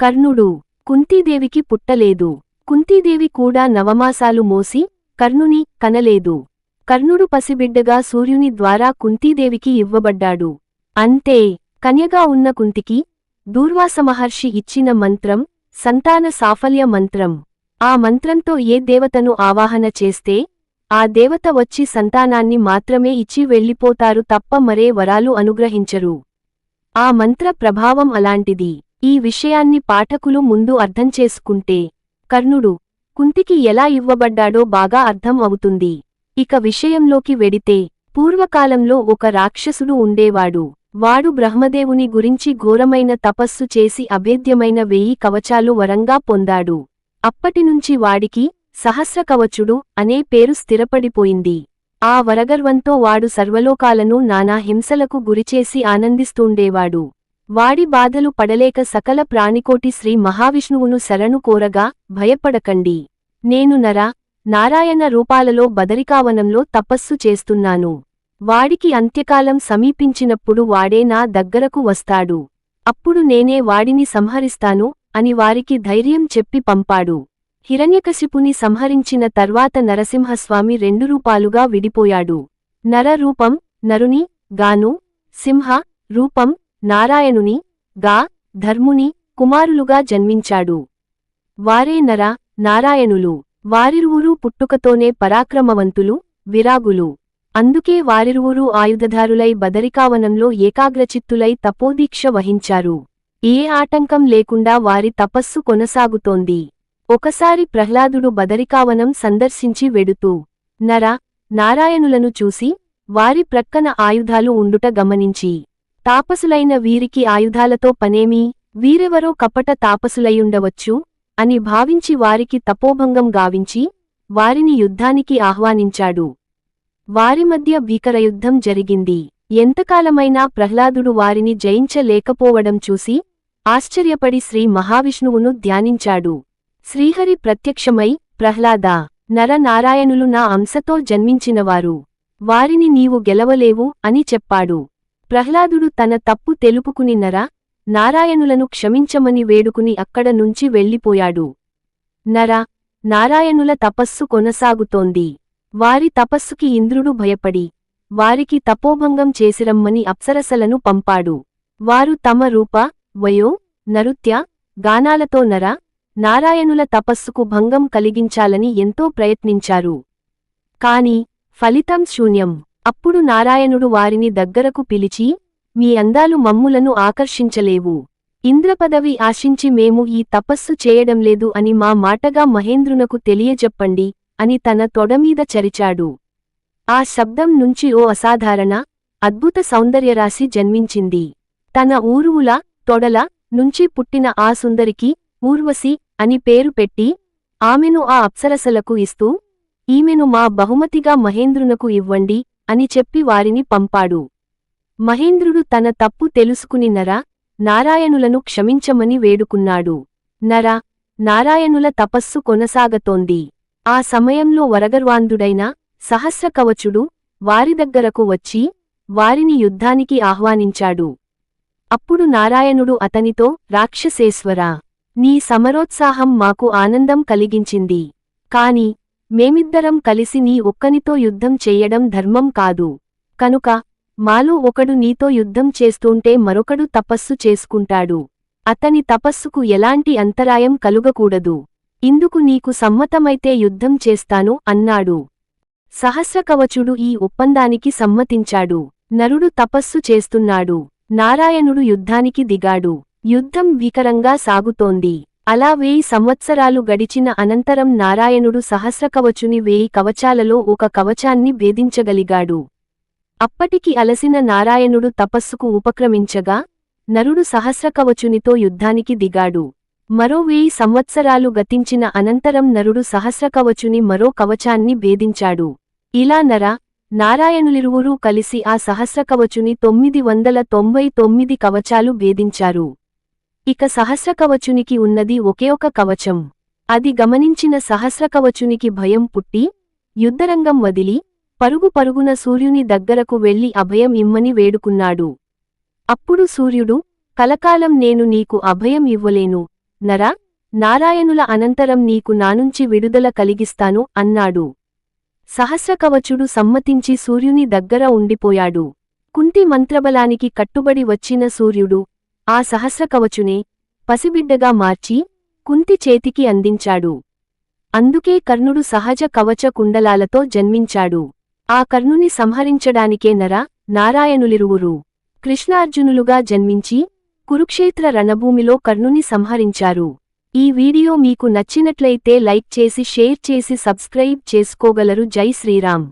కర్ణుడు కుంతీదేవికి పుట్టలేదు. కుంతీదేవి కూడా నవమాసాలు మోసి కర్ణుని కనలేదు. కర్ణుడు పసిబిడ్డగా సూర్యుని ద్వారా కుంతీదేవికి ఇవ్వబడ్డాడు. అంతే కన్యగా ఉన్న కుంతికి దూర్వాస మహర్షి ఇచ్చిన మంత్రం సంతాన సాఫల్య మంత్రం. ఆ మంత్రంతో ఏ దేవతను ఆవాహన చేస్తే ఆ దేవత వచ్చి సంతానాన్ని మాత్రమే ఇచ్చి వెళ్ళిపోతారు తప్ప మరే వరాలు అనుగ్రహించరు. ఆ మంత్ర ప్రభావం అలాంటిది. ఈ విషయాన్ని పాఠకులు ముందు అర్థం చేసుకుంటే కర్ణుడు కుంతికి ఎలా ఇవ్వబడ్డాడో బాగా అర్థం అవుతుంది. ఇక విషయంలోకి వెడితే పూర్వకాలంలో ఒక రాక్షసుడు ఉండేవాడు. వాడు బ్రహ్మదేవుని గురించి ఘోరమైన తపస్సు చేసి అభేద్యమైన వెయ్యి కవచాలు వరంగా పొందాడు. అప్పటినుంచి వాడికి సహస్రకవచుడు అనే పేరు స్థిరపడిపోయింది. ఆ వరగర్వంతో వాడు సర్వలోకాలను నానా హింసలకు గురిచేసి ఆనందిస్తూండేవాడు. వాడి బాధలు పడలేక సకల ప్రాణికోటి శ్రీ మహావిష్ణువును శరణు కోరగా భయపడకండి. నేను నర నారాయణ రూపాలలో బదరికావనంలో తపస్సు చేస్తున్నాను. వాడికి అంత్యకాలం సమీపించినప్పుడు వాడే నా దగ్గరకు వస్తాడు. అప్పుడు నేనే వాడిని సంహరిస్తాను అని వారికి ధైర్యం చెప్పి పంపాడు. హిరణ్యకశిపుని సంహరించిన తర్వాత నరసింహస్వామి రెండు రూపాలుగా విడిపోయాడు. నర రూపం నరుని గాను సింహ రూపం నారాయణుని గా ధర్ముని కుమారులుగా జన్మించాడు. వారే నర నారాయణులు. వారిరువురూ పుట్టుకతోనే పరాక్రమవంతులు విరాగులు. అందుకే వారిరువురు ఆయుధధారులై బదరికావనంలో ఏకాగ్రచిత్తులై తపోదీక్ష వహించారు. ఏ ఆటంకం లేకుండా వారి తపస్సు కొనసాగుతోంది. ఒకసారి ప్రహ్లాదుడు బదరికావనం సందర్శించి వెడుతూ నర నారాయణులను చూసి వారి ప్రక్కన ఆయుధాలు ఉండుట గమనించి తాపసులైన వీరికి ఆయుధాలతో పనేమీ? వీరెవరో కపట తాపసులైయుండవచ్చు? అని భావించి వారికి తపోభంగం గావించి వారిని యుద్ధానికి ఆహ్వానించాడు. వారి మధ్య భీకరయుద్ధం జరిగింది. ఎంతకాలమైనా ప్రహ్లాదుడు వారిని జయించలేకపోవడం చూసి ఆశ్చర్యపడి శ్రీ మహావిష్ణువును ధ్యానించాడు. శ్రీహరి ప్రత్యక్షమై ప్రహ్లాదా నరనారాయణులు నా అంశతో జన్మించినవారు. వారిని నీవు గెలవలేవు అని చెప్పాడు. ప్రహ్లాదుడు తన తప్పు తెలుపుకుని నర నారాయణులను క్షమించమని వేడుకుని అక్కడ నుంచి వెళ్ళిపోయాడు. నర నారాయణుల తపస్సు కొనసాగుతోంది. వారి తపస్సుకి ఇంద్రుడు భయపడి వారికి తపోభంగం చేసిరమ్మని అప్సరసలను పంపాడు. వారు తమ రూప వయో నరుత్య గానాలతో నర నారాయణుల తపస్సుకు భంగం కలిగించాలని ఎంతో ప్రయత్నించారు. కాని ఫలితం శూన్యం. అప్పుడు నారాయణుడు వారిని దగ్గరకు పిలిచి మీ అందాలు మమ్ములను ఆకర్షించలేవు. ఇంద్రపదవి ఆశించి మేము ఈ తపస్సు చేయడం లేదు అని మా మాటగా మహేంద్రునకు తెలియజెప్పండి అని తన తొడమీద చరిచాడు. ఆ శబ్దం నుంచి ఓ అసాధారణ అద్భుత సౌందర్యరాశి జన్మించింది. తన ఊరువుల తొడల నుంచి పుట్టిన ఆ సుందరికి ఊర్వశి అని పేరు పెట్టి ఆమెను ఆ అప్సరసలకు ఇస్తూ ఈమెను మా బహుమతిగా మహేంద్రునకు ఇవ్వండి అని చెప్పి వారిని పంపాడు. మహేంద్రుడు తన తప్పు తెలుసుకుని నర నారాయణులను క్షమించమని వేడుకున్నాడు. నర నారాయణుల తపస్సు కొనసాగతోంది. ఆ సమయంలో వరగర్వాంధుడైన సహస్రకవచుడు వారి దగ్గరకు వచ్చి వారిని యుద్ధానికి ఆహ్వానించాడు. అప్పుడు నారాయణుడు అతనితో రాక్షసేశ్వరా నీ సమరోత్సాహం మాకు ఆనందం కలిగించింది. కాని మేమిద్దరం కలిసి నీ ఒక్కనితో యుద్ధం చెయ్యడం ధర్మం కాదు. కనుక మాలో ఒకడు నీతో యుద్ధం చేస్తూంటే మరొకడు తపస్సు చేసుకుంటాడు. అతని తపస్సుకు ఎలాంటి అంతరాయం కలుగకూడదు. ఇందుకు నీకు సమ్మతమైతే యుద్ధం చేస్తాను అన్నాడు. సహస్రకవచుడు ఈ ఒప్పందానికి సమ్మతించాడు. నరుడు తపస్సు చేస్తున్నాడు. నారాయణుడు యుద్ధానికి దిగాడు. యుద్ధం భీకరంగా సాగుతోంది. అలా వేయి సంవత్సరాలు గడిచిన అనంతరం నారాయణుడు సహస్రకవచుని వేయి కవచాలలో ఒక కవచాన్ని భేదించగలిగాడు. అప్పటికి అలసిన నారాయణుడు తపస్సుకు ఉపక్రమించగా నరుడు సహస్రకవచునితో యుద్ధానికి దిగాడు. మరో వేయి సంవత్సరాలు గతించిన అనంతరం నరుడు సహస్రకవచుని మరో కవచాన్ని భేదించాడు. ఇలా నర నారాయణులిరువురూ కలిసి ఆ సహస్రకవచుని తొమ్మిది వందల తొంభై తొమ్మిది కవచాలు భేదించారు. ఇక సహస్రకవచునికి ఉన్నది ఒకే ఒక కవచం. అది గమనించిన సహస్రకవచునికి భయం పుట్టి యుద్ధరంగం వదిలి పరుగు పరుగున సూర్యుని దగ్గరకు వెళ్ళి అభయం ఇమ్మని వేడుకున్నాడు. అప్పుడు సూర్యుడు కలకాలం నేను నీకు అభయం ఇవ్వలేను. నరా నారాయణుల అనంతరం నీకు నానుంచి విడుదల కలిగిస్తాను అన్నాడు. సహస్రకవచుడు సమ్మతించి సూర్యుని దగ్గర ఉండిపోయాడు. కుంతి మంత్రబలానికి కట్టుబడి వచ్చిన సూర్యుడు ఆ సహస్రకవచునే పసిబిడ్డగా మార్చి కుంతి చేతికి అందించాడు. అందుకే కర్ణుడు సహజ కవచ కుండలాలతో జన్మించాడు. ఆ కర్ణుని సంహరించడానికే నర నారాయణులిరువురు కృష్ణార్జునులుగా జన్మించి కురుక్షేత్ర రణభూమిలో కర్ణుని సంహరించారు. ఈ వీడియో మీకు నచ్చినట్లయితే లైక్ చేసి షేర్ చేసి సబ్స్క్రైబ్ చేసుకోగలరు. జై శ్రీరామ్.